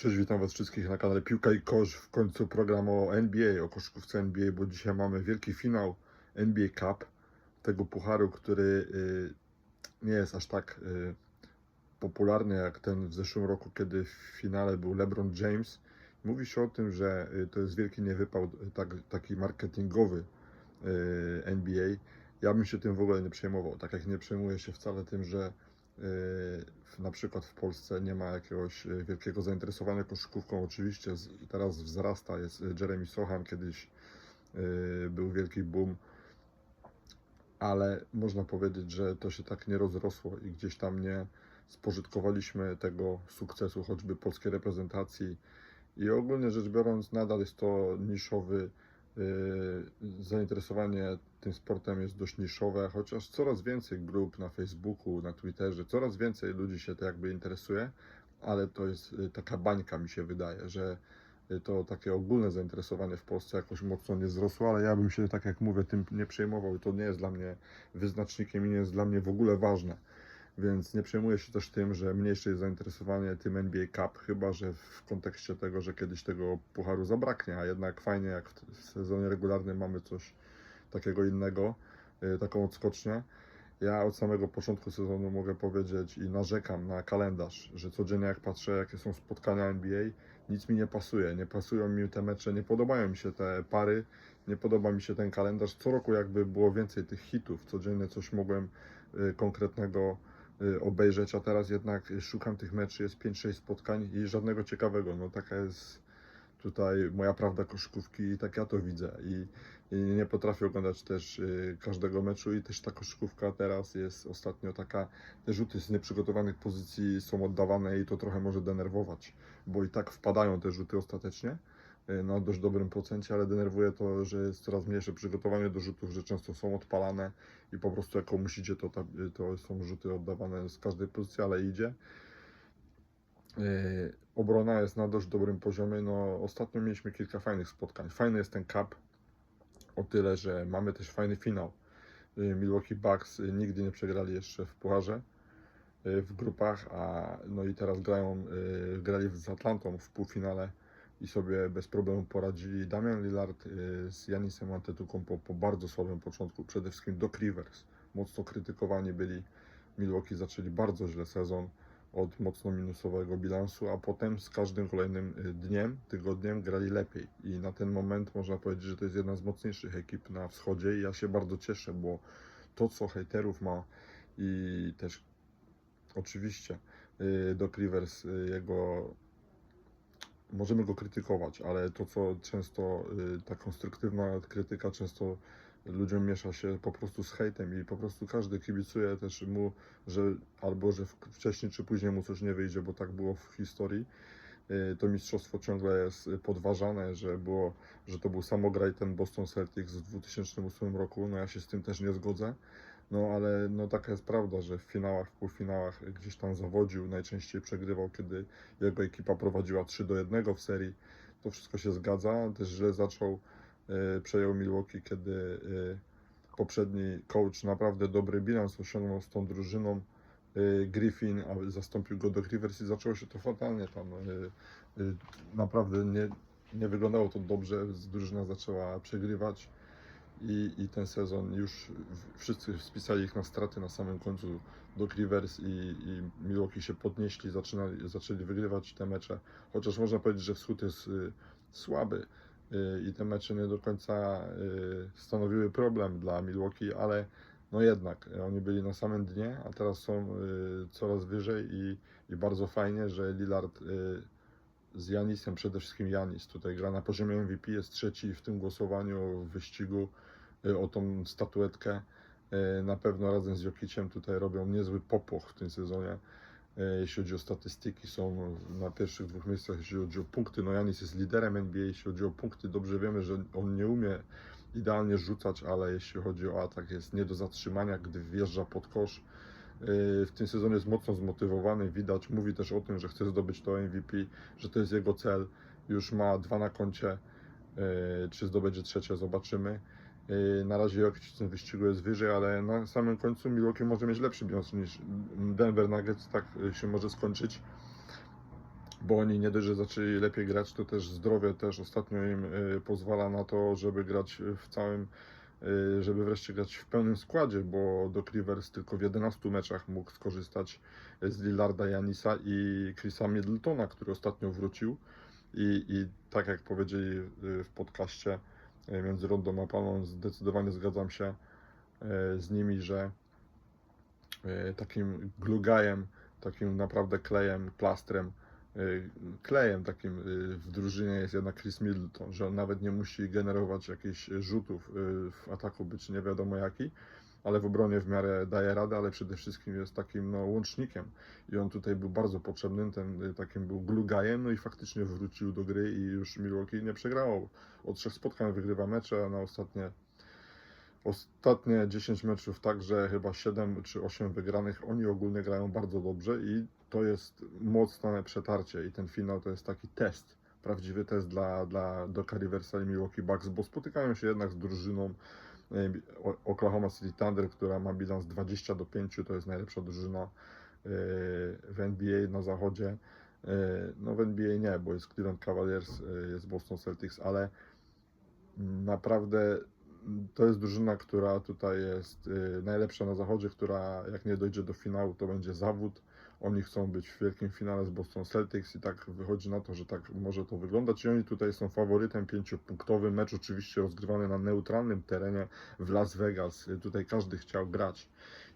Cześć, witam Was wszystkich na kanale Piłka i Kosz. W końcu program o NBA, o koszykówce NBA, bo dzisiaj mamy wielki finał NBA Cup, tego pucharu, który y, nie jest aż tak y, popularny jak ten w zeszłym roku, kiedy w finale był LeBron James. Mówi się o tym, że y, to jest wielki niewypał, tak, taki marketingowy NBA. Ja bym się tym w ogóle nie przejmował, tak jak nie przejmuję się wcale tym, że na przykład w Polsce nie ma jakiegoś y, wielkiego zainteresowania koszykówką. Oczywiście teraz wzrasta, jest y, Jeremy Sohan, kiedyś y, był wielki boom, ale można powiedzieć, że to się tak nie rozrosło i gdzieś tam nie spożytkowaliśmy tego sukcesu, choćby polskiej reprezentacji. I ogólnie rzecz biorąc, nadal jest to niszowy. Y, Zainteresowanie tym sportem jest dość niszowe, chociaż coraz więcej grup na Facebooku, na Twitterze, coraz więcej ludzi się to jakby interesuje, ale to jest y, taka bańka, mi się wydaje, że y, to takie ogólne zainteresowanie w Polsce jakoś mocno nie wzrosło, ale ja bym się, tak jak mówię, tym nie przejmował i to nie jest dla mnie wyznacznikiem i nie jest dla mnie w ogóle ważne. Więc nie przejmuję się też tym, że mniejsze jest zainteresowanie tym NBA Cup, chyba że w kontekście tego, że kiedyś tego pucharu zabraknie, a jednak fajnie jak w sezonie regularnym mamy coś takiego innego, y, taką odskocznię. Ja od samego początku sezonu mogę powiedzieć i narzekam na kalendarz, że codziennie jak patrzę jakie są spotkania NBA, nic mi nie pasuje, nie pasują mi te mecze, nie podobają mi się te pary, nie podoba mi się ten kalendarz. Co roku jakby było więcej tych hitów, codziennie coś mogłem y, konkretnego obejrzeć, a teraz jednak y, szukam tych meczy, jest 5-6 spotkań i żadnego ciekawego. No taka jest tutaj moja prawda koszykówki i tak ja to widzę. I, i nie potrafię oglądać też y, każdego meczu i też ta koszykówka teraz jest ostatnio taka, te rzuty z nieprzygotowanych pozycji są oddawane i to trochę może denerwować, bo i tak wpadają te rzuty ostatecznie y, na dość dobrym procencie, ale denerwuje to, że jest coraz mniejsze przygotowanie do rzutów, że często są odpalane i po prostu jak komuś idzie, to, ta, to są rzuty oddawane z każdej pozycji, ale idzie. Yy, Obrona jest na dość dobrym poziomie. No, ostatnio mieliśmy kilka fajnych spotkań. Fajny jest ten cup o tyle, że mamy też fajny finał. Milwaukee Bucks nigdy nie przegrali jeszcze w pucharze w grupach, a no i teraz grają, grali z Atlantą w półfinale i sobie bez problemu poradzili. Damian Lillard yy, z Janisem Antetokounmpo po bardzo słabym początku, przede wszystkim Doc Rivers, mocno krytykowani byli. Milwaukee zaczęli bardzo źle sezon od mocno minusowego bilansu, a potem z każdym kolejnym y, dniem, tygodniem grali lepiej. I na ten moment można powiedzieć, że to jest jedna z mocniejszych ekip na wschodzie i ja się bardzo cieszę, bo to co hejterów ma i też oczywiście y, Doc Rivers, y, jego możemy go krytykować, ale to co często y, ta konstruktywna krytyka często ludziom miesza się po prostu z hejtem i po prostu każdy kibicuje też mu, że albo że wcześniej czy później mu coś nie wyjdzie, bo tak było w historii. Y, To mistrzostwo ciągle jest podważane, że było, że to był samograj ten Boston Celtics w 2008 roku. No ja się z tym też nie zgodzę. No ale no taka jest prawda, że w finałach, w półfinałach gdzieś tam zawodził, najczęściej przegrywał, kiedy jego ekipa prowadziła 3 do 1 w serii. To wszystko się zgadza. Też źle zaczął, y, przejął Milwaukee, kiedy y, poprzedni coach naprawdę dobry bilans osiągnął z tą drużyną. y, Griffin, a zastąpił go do Rivers i zaczęło się to fatalnie tam. Naprawdę nie, nie wyglądało to dobrze. Drużyna zaczęła przegrywać i, i ten sezon już wszyscy spisali ich na straty na samym końcu do Rivers i, i Milwaukee się podnieśli, zaczynali, zaczęli wygrywać te mecze. Chociaż można powiedzieć, że wschód jest y, słaby y, i te mecze nie do końca y, stanowiły problem dla Milwaukee, ale no jednak oni byli na samym dnie, a teraz są y, coraz wyżej i, i bardzo fajnie, że Lillard y, z Janisem, przede wszystkim Janis tutaj gra na poziomie MVP, jest trzeci w tym głosowaniu w wyścigu o tą statuetkę. Y, Na pewno razem z Jokiciem tutaj robią niezły popłoch w tym sezonie. Y, Jeśli chodzi o statystyki, są na pierwszych dwóch miejscach, jeśli chodzi o punkty. No Janis jest liderem NBA, jeśli chodzi o punkty. Dobrze wiemy, że on nie umie idealnie rzucać, ale jeśli chodzi o atak, jest nie do zatrzymania, gdy wjeżdża pod kosz. Y, W tym sezonie jest mocno zmotywowany, widać. Mówi też o tym, że chce zdobyć to MVP, że to jest jego cel. Już ma dwa na koncie. Y, Czy zdobędzie trzecie, zobaczymy. Y, Na razie Jokic w tym wyścigu jest wyżej, ale na samym końcu Milwaukee może mieć lepszy bilans niż Denver Nuggets, tak y, się może skończyć. bo oni nie dość, że zaczęli lepiej grać, to też zdrowie też ostatnio im y, pozwala na to, żeby grać w całym, żeby wreszcie grać w pełnym składzie, bo Doc Rivers tylko w 11 meczach mógł skorzystać z Lillarda Janisa i Chrisa Middletona, który ostatnio wrócił i, i tak jak powiedzieli w podcaście między Rondą a Palmą, zdecydowanie zgadzam się y, z nimi, że y, takim glugajem, takim naprawdę klejem, plastrem, klejem takim w drużynie jest jednak Chris Middleton, że on nawet nie musi generować jakichś rzutów w ataku, być nie wiadomo jaki, ale w obronie w miarę daje radę, ale przede wszystkim jest takim no, łącznikiem i on tutaj był bardzo potrzebny, ten y, takim był glugajem, no i faktycznie wrócił do gry i już Milwaukee nie przegrało. Od trzech spotkań wygrywa mecze, a na ostatnie Ostatnie 10 meczów także chyba 7 czy 8 wygranych. Oni ogólnie grają bardzo dobrze i to jest mocne przetarcie i ten finał to jest taki test, prawdziwy test dla, dla Doka Riversa i Milwaukee Bucks, bo spotykają się jednak z drużyną Oklahoma City Thunder, która ma bilans 20 do 5, to jest najlepsza drużyna e, w NBA na zachodzie. E, No w NBA nie, bo jest Cleveland Cavaliers, e, jest Boston Celtics, ale naprawdę to jest drużyna, która tutaj jest y, najlepsza na zachodzie, która jak nie dojdzie do finału, to będzie zawód. Oni chcą być w wielkim finale z Boston Celtics i tak wychodzi na to, że tak może to wyglądać. I oni tutaj są faworytem pięciopunktowym. Mecz oczywiście rozgrywany na neutralnym terenie w Las Vegas. Y, Tutaj każdy chciał grać.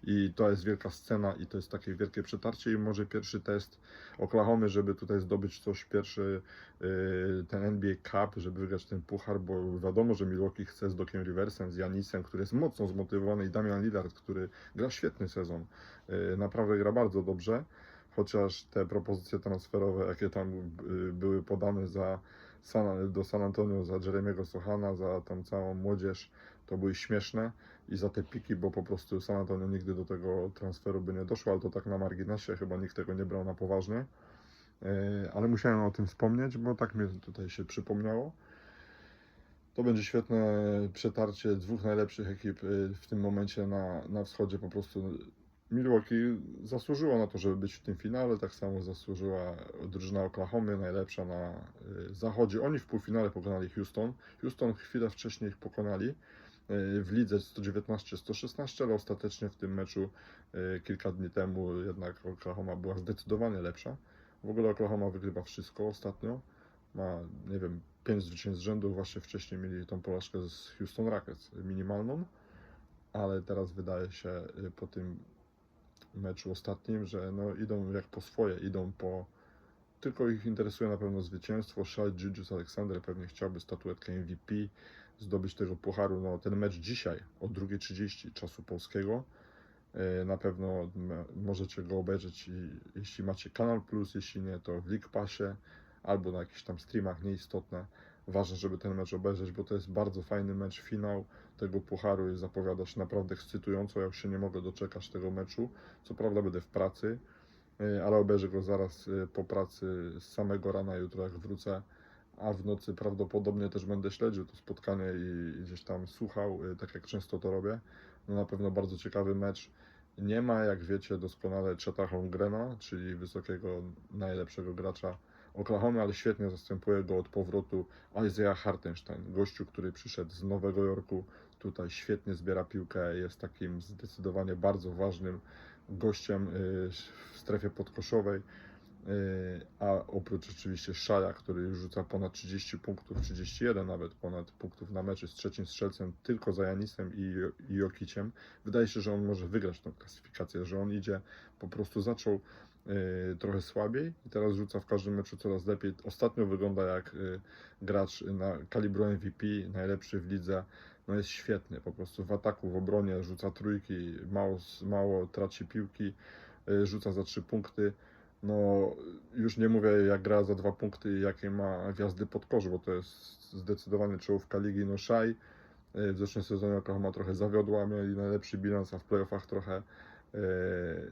I to jest wielka scena i to jest takie wielkie przetarcie i może pierwszy test Oklahomy, żeby tutaj zdobyć coś pierwszy y, ten NBA Cup, żeby wygrać ten puchar, bo wiadomo, że Milwaukee chce z Dokiem Riversem, z Janisem, który jest mocno zmotywowany i Damian Lillard, który gra świetny sezon. Y, Naprawdę gra bardzo dobrze, chociaż te propozycje transferowe, jakie tam y, były podane za San, do San Antonio, za Jeremiego Sohana, za tą całą młodzież, to były śmieszne i za te piki, bo po prostu San Antonio nigdy do tego transferu by nie doszło, ale to tak na marginesie, chyba nikt tego nie brał na poważnie. E, ale musiałem o tym wspomnieć, bo tak mi tutaj się przypomniało. To będzie świetne przetarcie dwóch najlepszych ekip e, w tym momencie na, na wschodzie. Po prostu Milwaukee zasłużyło na to, żeby być w tym finale. Tak samo zasłużyła drużyna Oklahomy, najlepsza na e, zachodzie. Oni w półfinale pokonali Houston. Houston chwilę wcześniej ich pokonali e, w lidze 119-116, ale ostatecznie w tym meczu e, kilka dni temu jednak Oklahoma była zdecydowanie lepsza. W ogóle Oklahoma wygrywa wszystko ostatnio. Ma, nie wiem, 5 zwycięstw z rzędu. Właśnie wcześniej mieli tą porażkę z Houston Rockets minimalną, ale teraz wydaje się y, po tym meczu ostatnim, że no, idą jak po swoje, idą po. Tylko ich interesuje na pewno zwycięstwo. Shai Julius Alexander pewnie chciałby statuetkę MVP, zdobyć tego pucharu. No, ten mecz dzisiaj o 2.30 czasu polskiego. E, Na pewno możecie go obejrzeć, i, jeśli macie Kanal Plus, jeśli nie, to w League Passie albo na jakichś tam streamach, nieistotne. Ważne, żeby ten mecz obejrzeć, bo to jest bardzo fajny mecz. Finał tego pucharu i zapowiada się naprawdę ekscytująco. Ja już się nie mogę doczekać tego meczu. Co prawda będę w pracy, e, ale obejrzę go zaraz e, po pracy z samego rana jutro, jak wrócę. A w nocy prawdopodobnie też będę śledził to spotkanie i gdzieś tam słuchał, e, tak jak często to robię. No na pewno bardzo ciekawy mecz. Nie ma, jak wiecie doskonale, Cheta Holmgrena, czyli wysokiego, najlepszego gracza Oklahoma, ale świetnie zastępuje go od powrotu Isaiah Hartenstein, gościu, który przyszedł z Nowego Jorku, tutaj świetnie zbiera piłkę, jest takim zdecydowanie bardzo ważnym gościem y, w strefie podkoszowej, y, a oprócz oczywiście Szaja, który rzuca ponad 30 punktów, 31 nawet ponad punktów na mecz, jest trzecim strzelcem tylko za Janisem i, i Jokiciem. Wydaje się, że on może wygrać tą klasyfikację, że on idzie, po prostu zaczął trochę słabiej i teraz rzuca w każdym meczu coraz lepiej. Ostatnio wygląda jak y, gracz na kalibru MVP, najlepszy w lidze. No jest świetny, po prostu w ataku, w obronie rzuca trójki, mało, mało traci piłki, y, rzuca za trzy punkty. No już nie mówię jak gra za dwa punkty i jakie ma gwiazdy pod kosz, bo to jest zdecydowanie czołówka ligi. No Szaj y, w zeszłym sezonie Oklahoma trochę zawiodła, mieli najlepszy bilans, a w playoffach trochę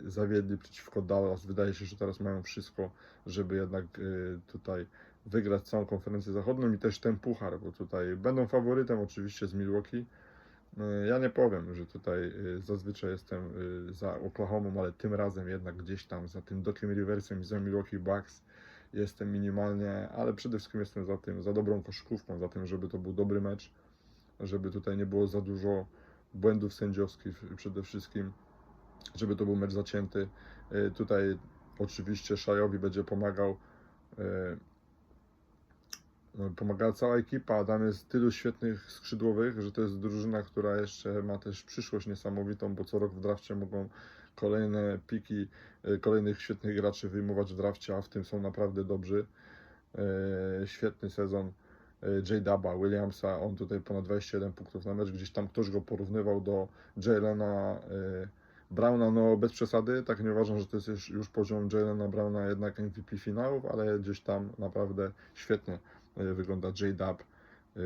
zawiedli przeciwko Dallas. Wydaje się, że teraz mają wszystko, żeby jednak e, tutaj wygrać całą konferencję zachodnią i też ten puchar, bo tutaj będą faworytem oczywiście z Milwaukee. E, Ja nie powiem, że tutaj e, zazwyczaj jestem e, za Oklahomą, ale tym razem jednak gdzieś tam za tym Dokiem Riversem i za Milwaukee Bucks jestem minimalnie, ale przede wszystkim jestem za tym, za dobrą koszykówką, za tym, żeby to był dobry mecz, żeby tutaj nie było za dużo błędów sędziowskich przede wszystkim, żeby to był mecz zacięty. Y, Tutaj oczywiście Szajowi będzie pomagał y, no, pomagała cała ekipa, tam jest tylu świetnych skrzydłowych, że to jest drużyna, która jeszcze ma też przyszłość niesamowitą, bo co rok w drafcie mogą kolejne piki, e, kolejnych świetnych graczy wyjmować w drafcie, a w tym są naprawdę dobrzy. E, Świetny sezon e, J. Daba, Williamsa, on tutaj ponad 21 punktów na mecz, gdzieś tam ktoś go porównywał do Jalena e, Browna, no bez przesady, tak nie uważam, że to jest już, poziom Jalena Browna jednak MVP finałów, ale gdzieś tam naprawdę świetnie e, wygląda J-Dub, e,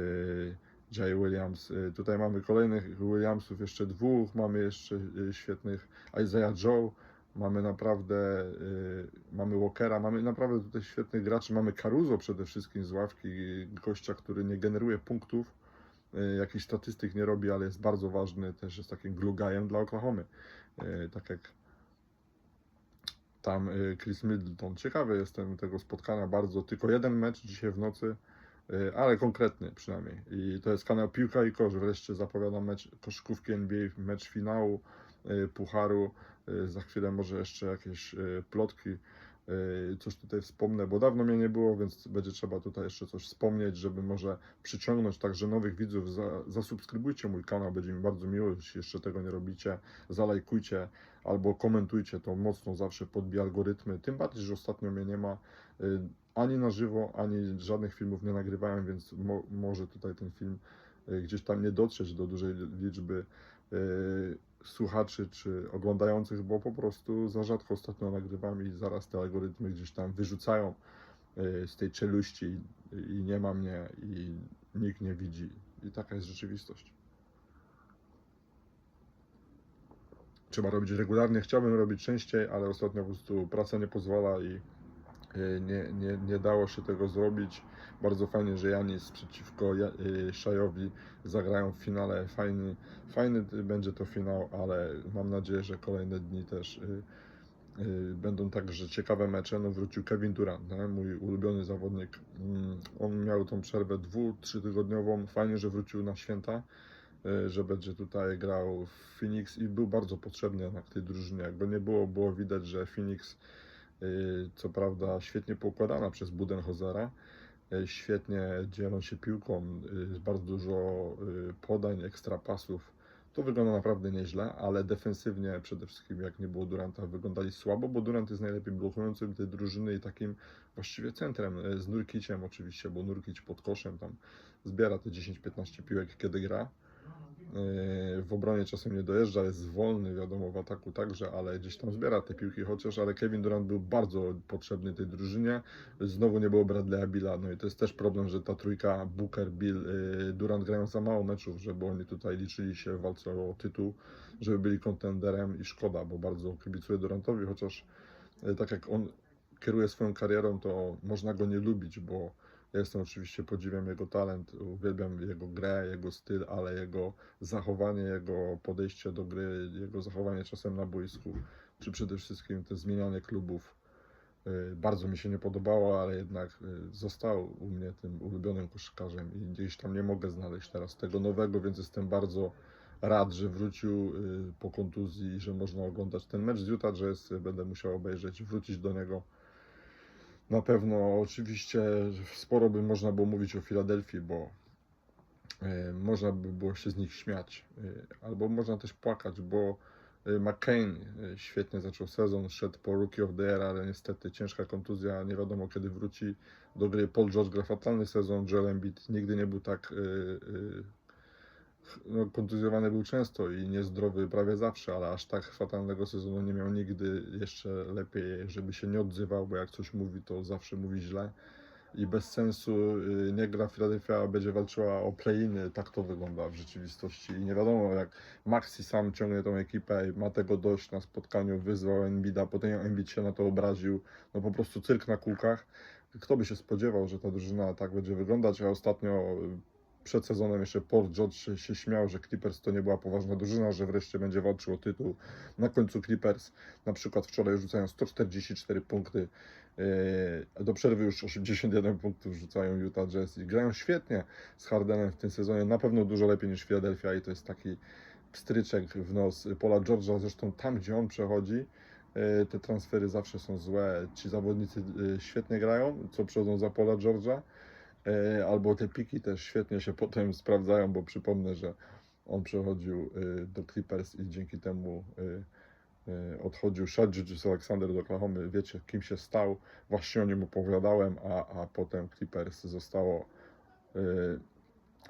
Jay Williams. E, Tutaj mamy kolejnych Williamsów, jeszcze dwóch, mamy jeszcze świetnych Isaiah Joe, mamy naprawdę, mamy Walkera, mamy naprawdę tutaj świetnych graczy, mamy Caruso przede wszystkim z ławki, gościa, który nie generuje punktów, jakichś statystyk nie robi, ale jest bardzo ważny, też jest takim glugajem dla Oklahomy. E, Tak jak tam e, Chris Middleton. Ciekawy jestem tego spotkania bardzo. Tylko jeden mecz dzisiaj w nocy, e, ale konkretny przynajmniej. I to jest kanał Piłka i Kosz. Wreszcie zapowiadam mecz koszykówki NBA, mecz finału Pucharu. Za chwilę może jeszcze jakieś plotki. E, Coś tutaj wspomnę, bo dawno mnie nie było, więc będzie trzeba tutaj jeszcze coś wspomnieć, żeby może przyciągnąć także nowych widzów. Za, zasubskrybujcie mój kanał, będzie mi bardzo miło, jeśli jeszcze tego nie robicie. Zalajkujcie albo komentujcie to mocno zawsze podbija algorytmy. Tym bardziej, że ostatnio mnie nie ma y, ani na żywo, ani żadnych filmów nie nagrywałem, więc mo, może tutaj ten film y, gdzieś tam nie dotrzeć do dużej liczby y, słuchaczy czy oglądających, bo po prostu za rzadko ostatnio nagrywam i zaraz te algorytmy gdzieś tam wyrzucają y, z tej czeluści i, nie ma mnie i nikt nie widzi. I taka jest rzeczywistość. trzeba robić regularnie. Chciałbym robić częściej, ale ostatnio po prostu praca nie pozwala i nie, nie, nie dało się tego zrobić. Bardzo fajnie, że Janis przeciwko y, Szajowi zagrają w finale. Fajny, fajny będzie to finał, ale mam nadzieję, że kolejne dni też y, będą także ciekawe mecze. No wrócił Kevin Durant, nie? mój ulubiony zawodnik. Mm, On miał tą przerwę dwu, trzy tygodniową. Fajnie, że wrócił na święta że będzie tutaj grał w Phoenix i był bardzo potrzebny jednak tej drużynie. Jak go nie było, było widać, że Phoenix co prawda świetnie poukładana przez Budenhozera, y, świetnie dzielą się piłką, y, bardzo dużo y, podań, ekstra pasów. To wygląda naprawdę nieźle, ale defensywnie przede wszystkim jak nie było Duranta wyglądali słabo, bo Durant jest najlepiej blokującym tej drużyny i takim właściwie centrem, y, z Nurkiciem oczywiście, bo Nurkic pod koszem tam zbiera te 10-15 piłek kiedy gra. Yy, W obronie czasem nie dojeżdża, jest wolny, wiadomo, w ataku także, ale gdzieś tam zbiera te piłki chociaż, ale Kevin Durant był bardzo potrzebny tej drużynie. Znowu nie było Bradley'a Billa, no i to jest też problem, że ta trójka Booker, Bill, yy, Durant grają za mało meczów, żeby oni tutaj liczyli się w walce o tytuł, żeby byli kontenderem i szkoda, bo bardzo kibicuję Durantowi, chociaż yy, tak jak on kieruje swoją karierą, to można go nie lubić, bo jestem oczywiście podziwiam jego talent, uwielbiam jego grę, jego styl, ale jego zachowanie, jego podejście do gry, jego zachowanie czasem na boisku, czy przede wszystkim to zmienianie klubów y, bardzo mi się nie podobało, ale jednak y, został u mnie tym ulubionym koszykarzem i gdzieś tam nie mogę znaleźć teraz tego nowego, więc jestem bardzo rad, że wrócił y, po kontuzji i że można oglądać ten mecz z Utah Jazz. Będę musiał obejrzeć, wrócić do niego. Na pewno, oczywiście, sporo by można było mówić o Filadelfii, bo e, można by było się z nich śmiać, e, albo można też płakać, bo e, McCain świetnie zaczął sezon, szedł po Rookie of the Year, ale niestety ciężka kontuzja, nie wiadomo kiedy wróci do gry. Paul George gra fatalny sezon, Joel Embiid nigdy nie był tak kontuzjowany był często i niezdrowy prawie zawsze, ale aż tak fatalnego sezonu nie miał nigdy. Jeszcze lepiej, żeby się nie odzywał, bo jak coś mówi, to zawsze mówi źle. I bez sensu y, nie gra Philadelphia, będzie walczyła o play-iny. Tak to wygląda w rzeczywistości. I nie wiadomo, jak Maxi sam ciągnie tą ekipę i ma tego dość na spotkaniu, wyzwał Embida, potem Embiid się na to obraził. No po prostu cyrk na kółkach. Kto by się spodziewał, że ta drużyna tak będzie wyglądać, a ostatnio y, przed sezonem jeszcze Paul George się, się śmiał, że Clippers to nie była poważna drużyna, że wreszcie będzie walczył o tytuł. Na końcu Clippers na przykład wczoraj rzucają 144 punkty, Yy, Do przerwy już 81 punktów rzucają Utah Jazz i grają świetnie z Hardenem w tym sezonie. Na pewno dużo lepiej niż Philadelphia i to jest taki pstryczek w nos Paula George'a. Zresztą tam, gdzie on przechodzi, yy, te transfery zawsze są złe. Ci zawodnicy yy, świetnie grają, co przychodzą za Paula George'a, albo te piki też świetnie się potem sprawdzają, bo przypomnę, że on przechodził yy, do Clippers i dzięki temu yy, odchodził Shad Gilgeous Alexander do Oklahomy. Wiecie, kim się stał. Właśnie o nim opowiadałem, a, a potem Clippers zostało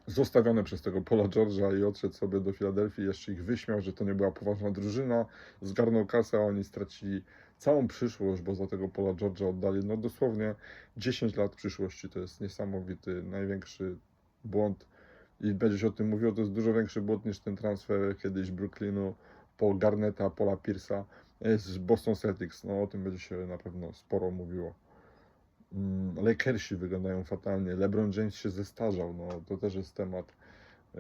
zostawione przez tego Paula George'a i odszedł sobie do Filadelfii. Jeszcze ich wyśmiał, że to nie była poważna drużyna. Zgarnął kasę, a oni stracili całą przyszłość, bo za tego Paula George'a oddali no dosłownie 10 lat przyszłości. To jest niesamowity, największy błąd i będzie się o tym mówiło, to jest dużo większy błąd niż ten transfer kiedyś Brooklynu po Garneta, Paula Pierce'a e, z Boston Celtics. No o tym będzie się na pewno sporo mówiło. Mm, Lakersi wyglądają fatalnie. LeBron James się zestarzał. No, to też jest temat e,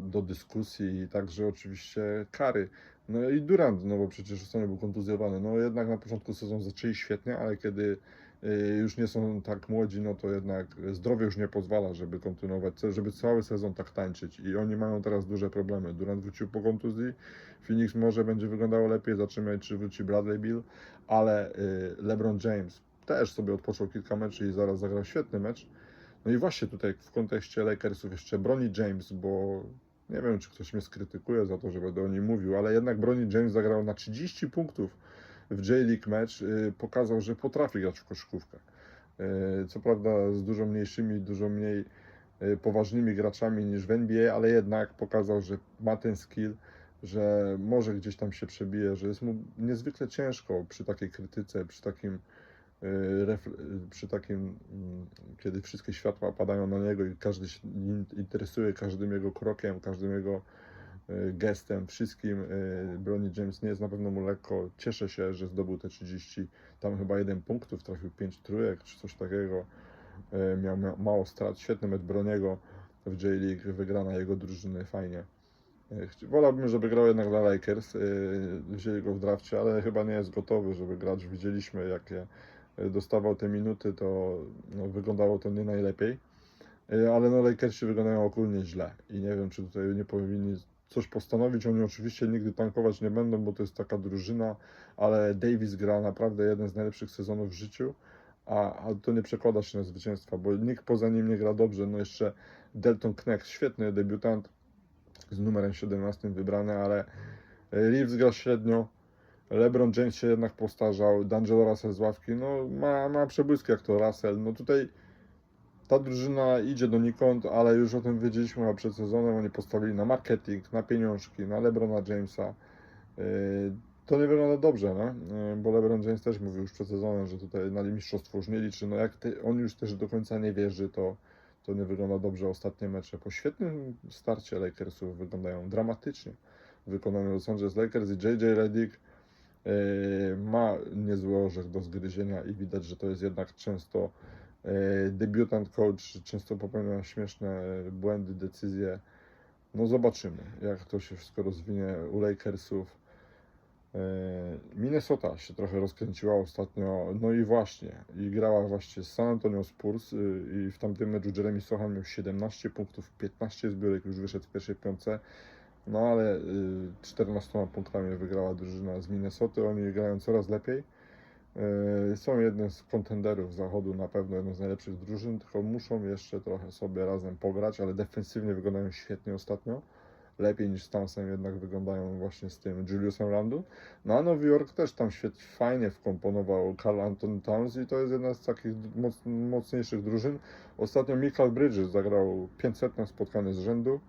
do dyskusji i także oczywiście kary. No i Durant, no bo przecież ostatnio był kontuzjowany. No jednak na początku sezonu zaczęli świetnie, ale kiedy e, już nie są tak młodzi, no to jednak zdrowie już nie pozwala, żeby kontynuować, żeby cały sezon tak tańczyć. I oni mają teraz duże problemy. Durant wrócił po kontuzji, Phoenix może będzie wyglądało lepiej, zobaczymy czy wróci Bradley Bill, ale y, LeBron James też sobie odpoczął kilka meczy i zaraz zagrał świetny mecz. No i właśnie tutaj w kontekście Lakersów jeszcze broni James, bo nie wiem, czy ktoś mnie skrytykuje za to, że będę o nim mówił, ale jednak broni James zagrał na 30 punktów w J-League mecz, y, pokazał, że potrafi grać w koszykówkę. Y, Co prawda z dużo mniejszymi, dużo mniej y, poważnymi graczami niż w NBA, ale jednak pokazał, że ma ten skill, że może gdzieś tam się przebije, że jest mu niezwykle ciężko przy takiej krytyce, przy takim przy takim, mm, kiedy wszystkie światła padają na niego i każdy się in- interesuje każdym jego krokiem, każdym jego y, gestem, wszystkim. y, Broni James nie jest na pewno mu lekko. Cieszę się, że zdobył te 30, tam chyba jeden punktów, trafił 5 trójek czy coś takiego. Y, Miał mia- mało strat, świetny mecz Broniego w J-League, wygrana jego drużyny, fajnie. Y, Wolałbym, żeby grał jednak dla Lakers. y, Wzięli go w drafcie, ale chyba nie jest gotowy, żeby grać. Widzieliśmy, jakie y, dostawał te minuty, to no, wyglądało to nie najlepiej. Y, Ale no Lakersi wyglądają ogólnie źle i nie wiem, czy tutaj nie powinni coś postanowić. Oni oczywiście nigdy tankować nie będą, bo to jest taka drużyna, ale Davis gra naprawdę jeden z najlepszych sezonów w życiu, a, a to nie przekłada się na zwycięstwa, bo nikt poza nim nie gra dobrze. No jeszcze Delton Knecht, świetny debiutant z numerem 17 wybrany, ale Reeves gra średnio. LeBron James się jednak postarzał, D'Angelo Russell z ławki, no ma, ma przebłyski jak to Russell. No tutaj ta drużyna idzie donikąd, ale już o tym wiedzieliśmy przed sezonem. Oni postawili na marketing, na pieniążki, na LeBrona Jamesa. Yy, To nie wygląda dobrze, no? Bo LeBron James też mówił już przed sezonem, że tutaj na mistrzostwo już nie liczy. No jak on już też do końca nie wierzy, to, to nie wygląda dobrze ostatnie mecze. Po świetnym starcie Lakersów wyglądają dramatycznie. Wykonany Los Angeles Lakers i JJ Redick ma niezły orzech do zgryzienia i widać, że to jest jednak często E, debiutant coach często popełnia śmieszne błędy, decyzje. No zobaczymy, jak to się wszystko rozwinie u Lakersów. E, Minnesota się trochę rozkręciła ostatnio, no i właśnie, i grała właśnie z San Antonio Spurs i w tamtym meczu Jeremy Sohan miał 17 punktów, 15 zbiórek, już wyszedł w pierwszej piątce. No ale y, 14 punktami wygrała drużyna z Minnesoty, oni grają coraz lepiej. Yy, Są jednym z kontenderów zachodu, na pewno jedną z najlepszych drużyn, tylko muszą jeszcze trochę sobie razem pograć, ale defensywnie wyglądają świetnie ostatnio. Lepiej niż z Townsem jednak wyglądają właśnie z tym Juliusem Randu. No a Nowy Jork też tam świetnie, fajnie wkomponował Carl Anthony Towns i to jest jedna z takich moc, mocniejszych drużyn. Ostatnio Michael Bridges zagrał 500 spotkanie z rzędu.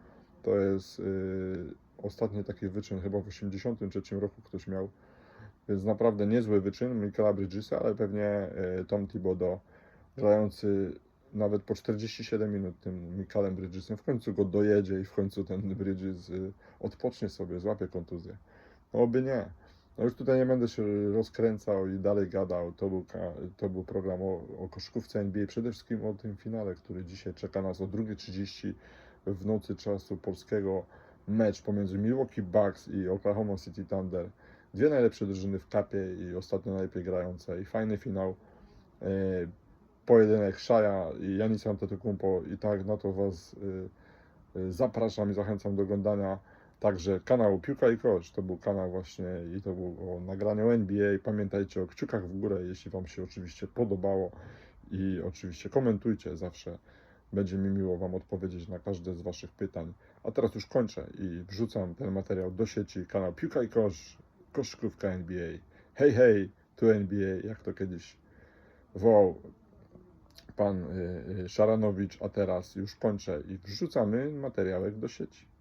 To jest yy, ostatni taki wyczyn chyba w 83 roku ktoś miał. Więc naprawdę niezły wyczyn Michaela Bridgesa, ale pewnie e, Tom Thibodeau grający nawet po 47 minut tym Michaelem Bridgesem w końcu go dojedzie i w końcu ten Bridges y, odpocznie sobie, złapie kontuzję. No oby nie. No już tutaj nie będę się rozkręcał i dalej gadał. To był, to był program o, o NBA, przede wszystkim o tym finale, który dzisiaj czeka nas o 2.30 w nocy czasu polskiego. Mecz pomiędzy Milwaukee Bucks i Oklahoma City Thunder dwie najlepsze drużyny w kapie i ostatnio najlepiej grające i fajny finał. e, pojedynek Szaja i Janisa Antetokounmpo i tak na to Was e, e, zapraszam i zachęcam do oglądania także kanału Piłka i Kosz. To był kanał właśnie i to było nagranie o NBA. Pamiętajcie o kciukach w górę, jeśli Wam się oczywiście podobało i oczywiście komentujcie zawsze. Będzie mi miło Wam odpowiedzieć na każde z Waszych pytań. A teraz już kończę i wrzucam ten materiał do sieci. Kanał Piłka i Kosz, koszykówka NBA. Hej, hej, tu NBA, jak to kiedyś wołał pan y, y, Szaranowicz, a teraz już kończę i wrzucamy materiałek do sieci.